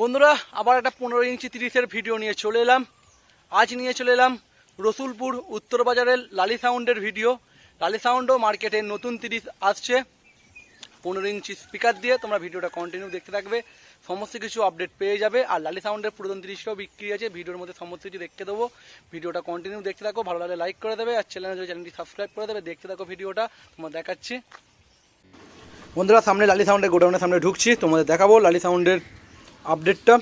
বন্ধুরা, আবার একটা পনেরো ইঞ্চি তিরিশের ভিডিও নিয়ে চলে এলাম। আজ নিয়ে চলে এলাম রসুলপুর উত্তর বাজারের লালি সাউন্ডের ভিডিও লালি সাউন্ডও মার্কেটে নতুন তিরিশ আসছে। পনেরো ইঞ্চি স্পিকার দিয়ে তোমরা ভিডিওটা কন্টিনিউ দেখতে থাকবে। সমস্ত কিছু আপডেট পেয়ে যাবে। আর লালি সাউন্ডের পুরাতন তিরিশটাও বিক্রি আছে। ভিডিওর মধ্যে সমস্ত কিছু দেখতে দেবো। ভিডিওটা কন্টিনিউ দেখতে থাকো। ভালো লাগলে লাইক করে দেবে। আর চ্যানেলে চ্যানেলটি সাবস্ক্রাইব করে দেবে, দেখতে থাকো ভিডিওটা তোমার দেখাচ্ছি। বন্ধুরা, সামনে লালি সাউন্ডের গোডাউনের সামনে ঢুকছি। তোমাদের দেখাবো লালি সাউন্ডের আপডেটটা,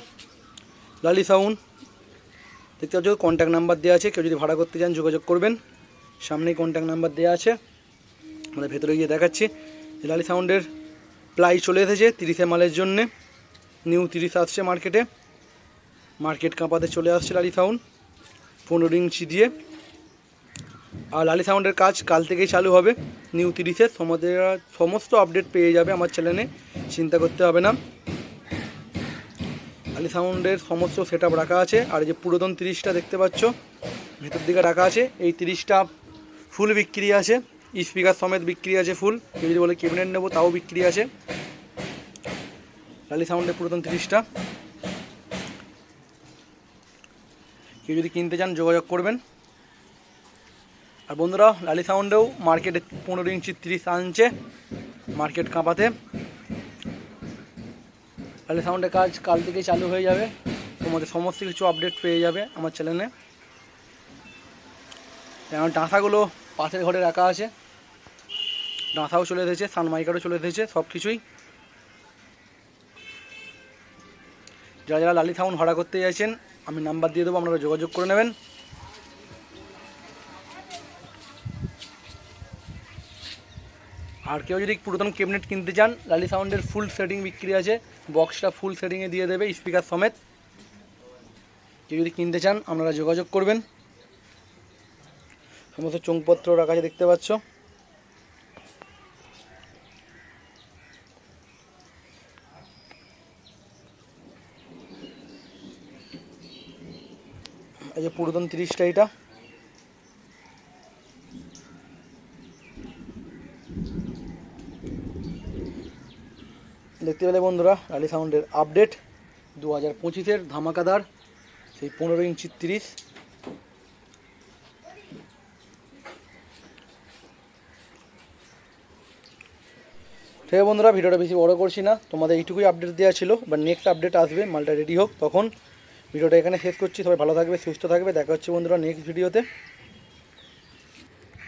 লালি সাউন্ড। দেখতে পাচ্ছ কন্ট্যাক্ট নাম্বার দেওয়া আছে, কেউ যদি ভাড়া করতে চান যোগাযোগ করবেন। সামনেই কন্ট্যাক্ট নাম্বার দেওয়া আছে। আমাদের ভেতরে গিয়ে দেখাচ্ছি। লালি সাউন্ডের প্লাই চলে এসেছে তিরিশে মালের জন্যে। নিউ তিরিশ আসছে মার্কেটে মার্কেট কাঁপাতে চলে আসছে লালি সাউন্ড। পনেরো ইঞ্চি দিয়ে। আর লালি সাউন্ডের কাজ কাল থেকেই চালু হবে। নিউ তিরিশে। সমস্ত আপডেট পেয়ে যাবে আমার চ্যানেলে চিন্তা করতে হবে না। সাউন্ডের সমস্ত সেট রাখা আছে। আর যে পুরাতন তিরিশটা দেখতে পাচ্ছ, ভেতর দিকে রাখা আছে। এই তিরিশটা ফুল বিক্রি আছে। স্পিকার সমেত বিক্রি আছে ফুল। কেউ যদি বলে ক্যাবিনেট নেব, তাও বিক্রি আছে। লালি সাউন্ডের পুরাতন তিরিশটা। কেউ যদি কিনতে চান, যোগাযোগ করবেন। আর বন্ধুরা, লালি সাউন্ডেও মার্কেটে পনেরো ইঞ্চি তিরিশ আনছে। মার্কেট কাঁপাতে। সাউন্ডের কাজ কাল থেকেই চালু হয়ে যাবে। তোমাদের সমস্ত কিছু আপডেট পেয়ে যাবে আমার চ্যানেলে যেমন ডাঁসাগুলো পাশের ঘরে রাখা আছে। ডাঁসাও চলে এসেছে, সানমাইকারও চলে এসেছে, সব কিছুই। যারা যারা লালি সাউন্ড ভাড়া করতে চাইছেন, আমি নাম্বার দিয়ে দেবো, আপনারা যোগাযোগ করে নেবেন। আর কেউ যদি পুরাতন ক্যাবিনেট কিনতে চান, লালি সাউন্ডের ফুল সেটিং বিক্রি আছে। বক্সটা ফুল সেটিংয়ে দিয়ে দেবে স্পিকার সমেত। কেউ যদি কিনতে চান, আপনারা যোগাযোগ করবেন। সমস্ত চোংপত্র রাখা আছে, দেখতে পাচ্ছ। এই যে পুরাতন তিরিশটা, এটা। দেখতে পেলে বন্ধুরা লালি সাউন্ডের আপডেট দু হাজার পঁচিশের ধামাকাদার, সেই পনেরো ইঞ্চি তিরিশ। ঠিক আছে বন্ধুরা, ভিডিওটা বেশি বড় করছি না, তোমাদের এইটুকুই আপডেট দেওয়া ছিল বা নেক্সট আপডেট আসবে, মালটা রেডি হোক তখন। ভিডিওটা এখানে শেষ করছি, সবাই ভালো থাকবে, সুস্থ থাকবে, দেখা হচ্ছে বন্ধুরা নেক্সট ভিডিওতে